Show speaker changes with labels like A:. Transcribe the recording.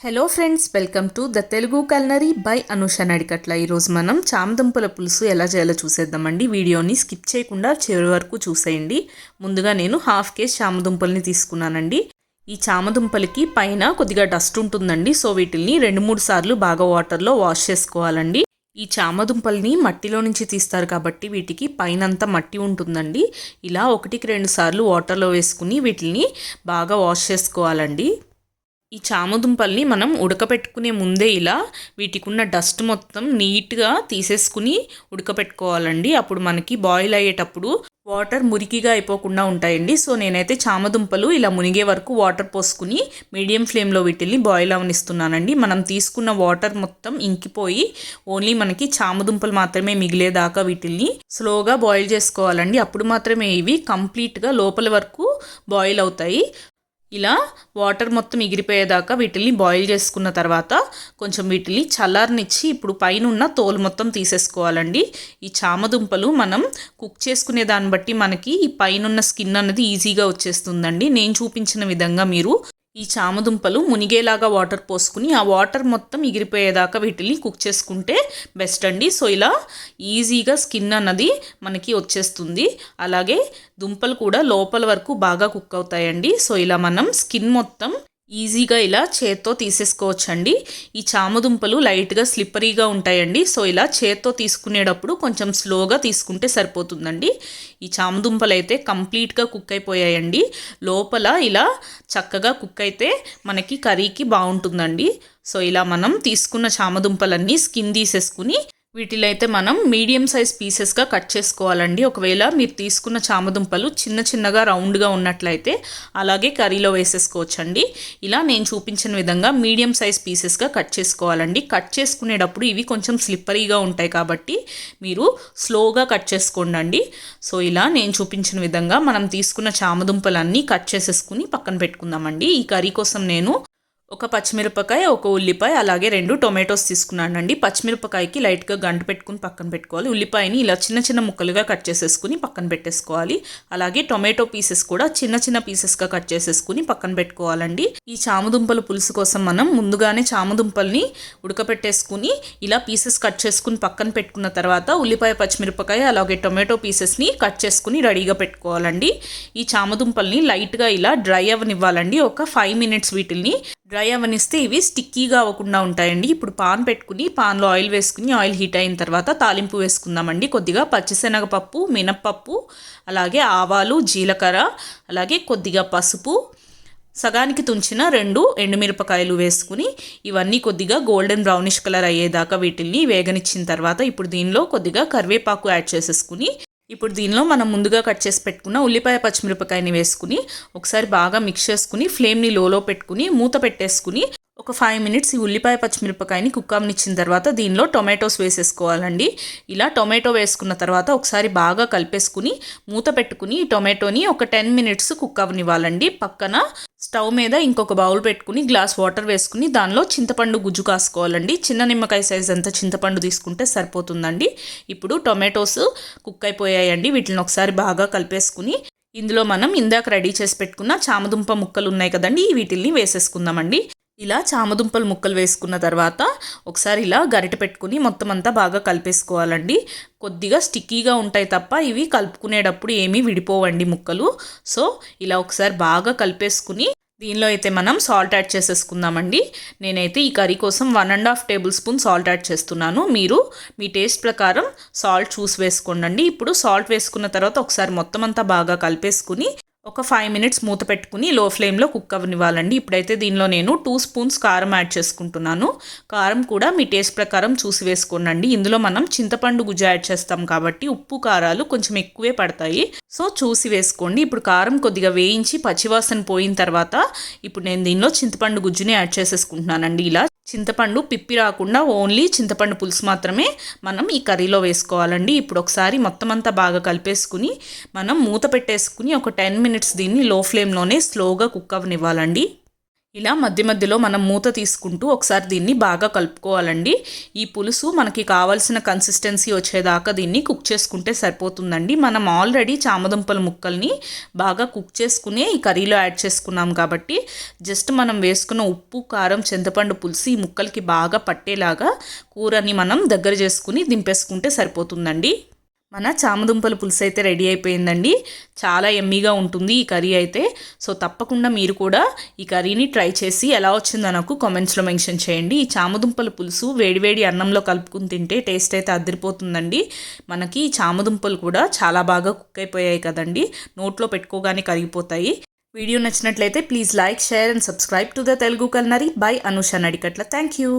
A: Hello friends welcome to the Telugu culinary by Anusha Nadikatla ఈరోజు మనం చామదుంపల పులుసు ఎలా చేయాలో చూసేద్దామండి. వీడియోని స్కిప్ చేయకుండా చివరి వరకు చూసేయండి. ముందుగా నేను హాఫ్ కేజ్ చామదుంపల్ని తీసుకున్నానండి. ఈ చామదుంపలకి పైన కొద్దిగా డస్ట్ ఉంటుందండి. సో వీటిల్ని రెండు మూడు సార్లు బాగా వాటర్లో వాష్ చేసుకోవాలండి. ఈ చామదుంపల్ని మట్టిలో నుంచి తీస్తారు కాబట్టి వీటికి పైనంతా మట్టి ఉంటుందండి. ఇలా ఒకటికి రెండు సార్లు వాటర్లో వేసుకుని వీటిని బాగా వాష్ చేసుకోవాలండి. ఈ చామదుంపల్ని మనం ఉడకపెట్టుకునే ముందే ఇలా వీటికి ఉన్న డస్ట్ మొత్తం నీట్గా తీసేసుకుని ఉడకపెట్టుకోవాలండి. అప్పుడు మనకి బాయిల్ అయ్యేటప్పుడు వాటర్ మురికిగా అయిపోకుండా ఉంటాయండి. సో నేనైతే చామదుంపలు ఇలా మునిగే వరకు వాటర్ పోసుకుని మీడియం ఫ్లేమ్లో వీటిని బాయిల్ అవనిస్తున్నానండి. మనం తీసుకున్న వాటర్ మొత్తం ఇంకిపోయి ఓన్లీ మనకి చామదుంపలు మాత్రమే మిగిలేదాకా వీటిల్ని స్లోగా బాయిల్ చేసుకోవాలండి. అప్పుడు మాత్రమే ఇవి కంప్లీట్గా లోపల వరకు బాయిల్ అవుతాయి. ఇలా వాటర్ మొత్తం ఎగిరిపోయేదాకా వీటిని బాయిల్ చేసుకున్న తర్వాత కొంచెం వీటిని చల్లారనిచ్చి ఇప్పుడు పైన ఉన్న తోలు మొత్తం తీసేసుకోవాలండి. ఈ చామదుంపలు మనం కుక్ చేసుకునే దాన్ని బట్టి మనకి ఈ పైన స్కిన్ అన్నది ఈజీగా వచ్చేస్తుందండి. నేను చూపించిన విధంగా మీరు ఈ చామదుంపలు మునిగేలాగా వాటర్ పోసుకుని ఆ వాటర్ మొత్తం ఎగిరిపోయేదాకా వీటిని కుక్ చేసుకుంటే బెస్ట్ అండి. సో ఇలా ఈజీగా స్కిన్ అన్నది మనకి వచ్చేస్తుంది. అలాగే దుంపలు కూడా లోపల వరకు బాగా కుక్ అవుతాయండి. సో ఇలా మనం స్కిన్ మొత్తం ఈజీగా ఇలా చేత్తో తీసేసుకోవచ్చండి. ఈ చామదుంపలు లైట్గా స్లిప్పరీగా ఉంటాయండి. సో ఇలా చేత్తో తీసుకునేటప్పుడు కొంచెం స్లోగా తీసుకుంటే సరిపోతుందండి. ఈ చామదుంపలు అయితే కంప్లీట్గా కుక్ అయిపోయాయండి లోపల ఇలా చక్కగా కుక్ అయితే మనకి కర్రీకి బాగుంటుందండి. సో ఇలా మనం తీసుకున్న చామదుంపలన్నీ స్కిన్ తీసేసుకుని వీటిలో అయితే మనం మీడియం సైజ్ పీసెస్గా కట్ చేసుకోవాలండి. ఒకవేళ మీరు తీసుకున్న చామదుంపలు చిన్న చిన్నగా రౌండ్గా ఉన్నట్లయితే అలాగే కర్రీలో వేసేసుకోవచ్చండి. ఇలా నేను చూపించిన విధంగా మీడియం సైజ్ పీసెస్గా కట్ చేసుకోవాలండి. కట్ చేసుకునేటప్పుడు ఇవి కొంచెం స్లిప్పరీగా ఉంటాయి కాబట్టి మీరు స్లోగా కట్ చేసుకోండి సో ఇలా నేను చూపించిన విధంగా మనం తీసుకున్న చామదుంపలన్నీ కట్ చేసేసుకుని పక్కన పెట్టుకుందామండి. ఈ కర్రీ కోసం నేను ఒక పచ్చిమిరపకాయ ఒక ఉల్లిపాయ అలాగే రెండు టొమాటోస్ తీసుకున్నానండి. పచ్చిమిరపకాయకి లైట్గా గంట పెట్టుకుని పక్కన పెట్టుకోవాలి. ఉల్లిపాయని ఇలా చిన్న చిన్న ముక్కలుగా కట్ చేసేసుకుని పక్కన పెట్టేసుకోవాలి. అలాగే టొమాటో పీసెస్ కూడా చిన్న చిన్న పీసెస్గా కట్ చేసేసుకుని పక్కన పెట్టుకోవాలండి. ఈ చామదుంపల పులుసు కోసం మనం ముందుగానే చామదుంపల్ని ఉడకపెట్టేసుకుని ఇలా పీసెస్ కట్ చేసుకుని పక్కన పెట్టుకున్న తర్వాత ఉల్లిపాయ పచ్చిమిరపకాయ అలాగే టొమాటో పీసెస్ని కట్ చేసుకుని రెడీగా పెట్టుకోవాలండి. ఈ చామదుంపల్ని లైట్గా ఇలా డ్రై అవ్వనివ్వాలండి. ఒక ఫైవ్ మినిట్స్ వీటిల్ని డ్రై అవనిస్తే ఇవి స్టిక్కీగా అవ్వకుండా ఉంటాయండి. ఇప్పుడు పాన్ పెట్టుకుని పాన్లో ఆయిల్ వేసుకుని ఆయిల్ హీట్ అయిన తర్వాత తాలింపు వేసుకుందామండి. కొద్దిగా పచ్చిశనగపప్పు మినప్పప్పు అలాగే ఆవాలు జీలకర్ర అలాగే కొద్దిగా పసుపు సగానికి తుంచిన రెండు ఎండుమిరపకాయలు వేసుకుని ఇవన్నీ కొద్దిగా గోల్డెన్ బ్రౌనిష్ కలర్ అయ్యేదాకా వీటిని వేగనిచ్చిన తర్వాత ఇప్పుడు దీనిలో కొద్దిగా కరివేపాకు యాడ్ చేసేసుకుని ఇప్పుడు దీనిలో మనం ముందుగా కట్ చేసి పెట్టుకున్న ఉల్లిపాయ పచ్చిమిరపకాయని వేసుకుని ఒకసారి బాగా మిక్స్ చేసుకుని ఫ్లేమ్ని లోలో పెట్టుకుని మూత పెట్టేసుకుని ఒక ఫైవ్ మినిట్స్ ఈ ఉల్లిపాయ పచ్చిమిరపకాయని కుక్కామనిచ్చిన తర్వాత దీనిలో టొమాటోస్ వేసేసుకోవాలండి. ఇలా టొమాటో వేసుకున్న తర్వాత ఒకసారి బాగా కలిపేసుకుని మూత పెట్టుకుని ఈ టొమాటోని ఒక టెన్ మినిట్స్ కుక్ అవనివ్వాలండి పక్కన స్టవ్ మీద ఇంకొక బౌల్ పెట్టుకుని గ్లాస్ వాటర్ వేసుకుని దానిలో చింతపండు గుజ్జు కాసుకోవాలండి. చిన్న నిమ్మకాయ సైజ్ అంతా చింతపండు తీసుకుంటే సరిపోతుందండి. ఇప్పుడు టొమాటోస్ కుక్ అయిపోయాయండి. వీటిని ఒకసారి బాగా కలిపేసుకుని ఇందులో మనం ఇందాక రెడీ చేసి పెట్టుకున్న చామదుంప ముక్కలు ఉన్నాయి కదండి వీటిల్ని వేసేసుకుందామండి. ఇలా చామదుంపలు ముక్కలు వేసుకున్న తర్వాత ఒకసారి ఇలా గరిట పెట్టుకుని మొత్తం అంతా బాగా కలిపేసుకోవాలండి. కొద్దిగా స్టిక్కీగా ఉంటాయి తప్ప ఇవి కలుపుకునేటప్పుడు ఏమీ విడిపోవండి ముక్కలు. సో ఇలా ఒకసారి బాగా కలిపేసుకుని దీనిలో అయితే మనం సాల్ట్ యాడ్ చేసేసుకుందామండి. నేనైతే ఈ కర్రీ కోసం one and half tablespoon salt add చేస్తున్నాను. మీరు మీ టేస్ట్ ప్రకారం సాల్ట్ చూసి వేసుకోండి ఇప్పుడు సాల్ట్ వేసుకున్న తర్వాత ఒకసారి మొత్తం అంతా బాగా కలిపేసుకుని ఒక ఫైవ్ మినిట్స్ మూత పెట్టుకుని లో ఫ్లేమ్లో కుక్ అవ్వనివ్వాలండి. ఇప్పుడైతే దీనిలో నేను టూ స్పూన్స్ కారం యాడ్ చేసుకుంటున్నాను. కారం కూడా మీ టేస్ట్ ప్రకారం చూసి వేసుకోనండి. ఇందులో మనం చింతపండు గుజ్జు యాడ్ చేస్తాం కాబట్టి ఉప్పు కారాలు కొంచెం ఎక్కువే పడతాయి. సో చూసి వేసుకోండి. ఇప్పుడు కారం కొద్దిగా వేయించి పచ్చివాసన పోయిన తర్వాత ఇప్పుడు నేను దీనిలో చింతపండు గుజ్జుని యాడ్ చేసేసుకుంటున్నానండి. ఇలా చింతపండు పిప్పి రాకుండా ఓన్లీ చింతపండు పులుసు మాత్రమే మనం ఈ కర్రీలో వేసుకోవాలండి. ఇప్పుడు ఒకసారి మొత్తం అంతా బాగా కలిపేసుకుని మనం మూత పెట్టేసుకుని ఒక టెన్ మినిట్స్ దీన్ని లో ఫ్లేమ్లోనే స్లోగా కుక్ అవ్వనివ్వాలండి. ఇలా మధ్య మధ్యలో మనం మూత తీసుకుంటూ ఒకసారి దీన్ని బాగా కలుపుకోవాలండి. ఈ పులుసు మనకి కావాల్సిన కన్సిస్టెన్సీ వచ్చేదాకా దీన్ని కుక్ చేసుకుంటే సరిపోతుందండి. మనం ఆల్రెడీ చామదుంపల ముక్కల్ని బాగా కుక్ చేసుకునే ఈ కర్రీలో యాడ్ చేసుకున్నాం కాబట్టి జస్ట్ మనం వేసుకున్న ఉప్పు కారం చింతపండు పులుసు ఈ ముక్కలకి బాగా పట్టేలాగా కూరని మనం దగ్గర చేసుకుని దింపేసుకుంటే సరిపోతుందండి. మన చామదుంపల పులుసు అయితే రెడీ అయిపోయిందండి. చాలా ఎమ్మీగా ఉంటుంది ఈ కర్రీ అయితే. సో తప్పకుండా మీరు కూడా ఈ కర్రీని ట్రై చేసి ఎలా వచ్చిందో నాకు కామెంట్స్లో మెన్షన్ చేయండి. ఈ చామదుంపల పులుసు వేడివేడి అన్నంలో కలుపుకుని తింటే టేస్ట్ అయితే అదిరిపోతుందండి. మనకి ఈ చామదుంపలు కూడా చాలా బాగా కుక్ అయిపోయాయి కదండి. నోట్లో పెట్టుకోగానే కరిగిపోతాయి. వీడియో నచ్చినట్లయితే please like share and subscribe to the Telugu culinary. By Anusha Nadikatla. Thank you